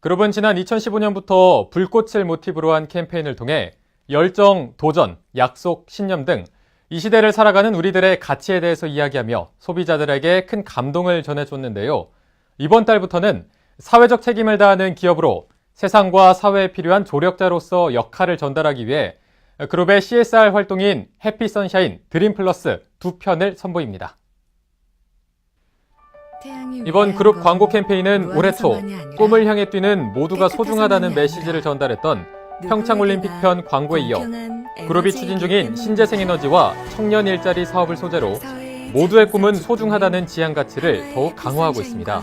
그룹은 지난 2015년부터 불꽃을 모티브로 한 캠페인을 통해 열정, 도전, 약속, 신념 등 이 시대를 살아가는 우리들의 가치에 대해서 이야기하며 소비자들에게 큰 감동을 전해줬는데요. 이번 달부터는 사회적 책임을 다하는 기업으로 세상과 사회에 필요한 조력자로서 역할을 전달하기 위해 그룹의 CSR 활동인 해피 선샤인, 드림 플러스 두 편을 선보입니다. 이번 그룹 광고 캠페인은 올해 초 꿈을 향해 뛰는 모두가 소중하다는 메시지를 전달했던 평창올림픽 편 광고에 이어 그룹이 추진 중인 신재생 에너지와 청년 일자리 사업을 소재로 모두의 꿈은 소중하다는 지향 가치를 더욱 강화하고 있습니다.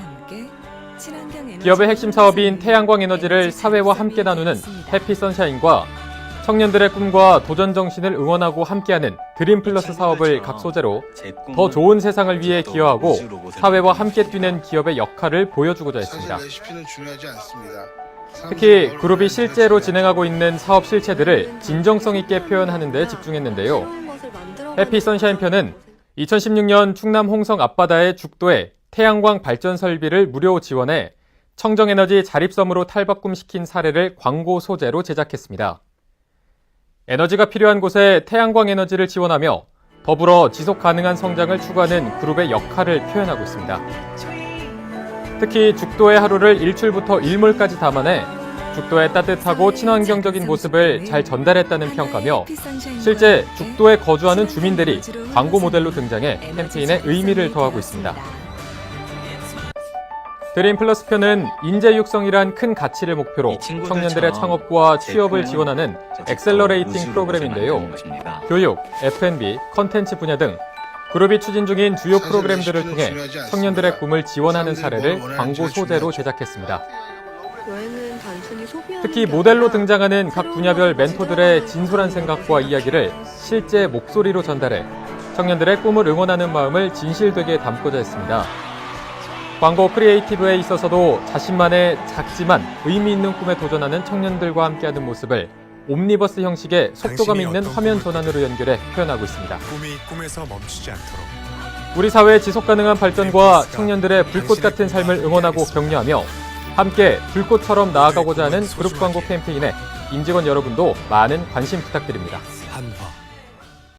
기업의 핵심 사업인 태양광 에너지를 사회와 함께 나누는 해피 선샤인과 청년들의 꿈과 도전 정신을 응원하고 함께하는 드림 플러스 사업을 각 소재로 더 좋은 세상을 위해 기여하고 사회와 함께 뛰는 기업의 역할을 보여주고자 했습니다. 특히 그룹이 실제로 진행하고 있는 사업 실체들을 진정성 있게 표현하는 데 집중했는데요. 해피 선샤인 편은 2016년 충남 홍성 앞바다의 죽도에 태양광 발전 설비를 무료 지원해 청정에너지 자립섬으로 탈바꿈시킨 사례를 광고 소재로 제작했습니다. 에너지가 필요한 곳에 태양광 에너지를 지원하며 더불어 지속 가능한 성장을 추구하는 그룹의 역할을 표현하고 있습니다. 특히 죽도의 하루를 일출부터 일몰까지 담아내 죽도의 따뜻하고 친환경적인 모습을 잘 전달했다는 평가며 실제 죽도에 거주하는 주민들이 광고 모델로 등장해 캠페인에 의미를 더하고 있습니다. 드림 플러스 편은 인재 육성이란 큰 가치를 목표로 청년들의 창업과 취업을 지원하는 엑셀러레이팅 프로그램인데요. 교육, F&B, 컨텐츠 분야 등 그룹이 추진 중인 주요 프로그램들을 통해 청년들의 꿈을 지원하는 사례를 광고 소재로 제작했습니다. 특히 게 모델로 등장하는 각 분야별 멘토들의 진솔한 생각과 이야기를 실제 목소리로 전달해 청년들의 꿈을 응원하는 마음을 진실되게 담고자 했습니다. 광고 크리에이티브에 있어서도 자신만의 작지만 의미 있는 꿈에 도전하는 청년들과 함께하는 모습을 옴니버스 형식의 속도감 있는 화면 전환으로 연결해 표현하고 있습니다. 꿈이 꿈에서 멈추지 않도록. 우리 사회의 지속 가능한 발전과 청년들의 불꽃 같은 삶을 응원하고 격려하며 함께 불꽃처럼 나아가고자 하는 그룹 광고 캠페인에 임직원 여러분도 많은 관심 부탁드립니다. 한화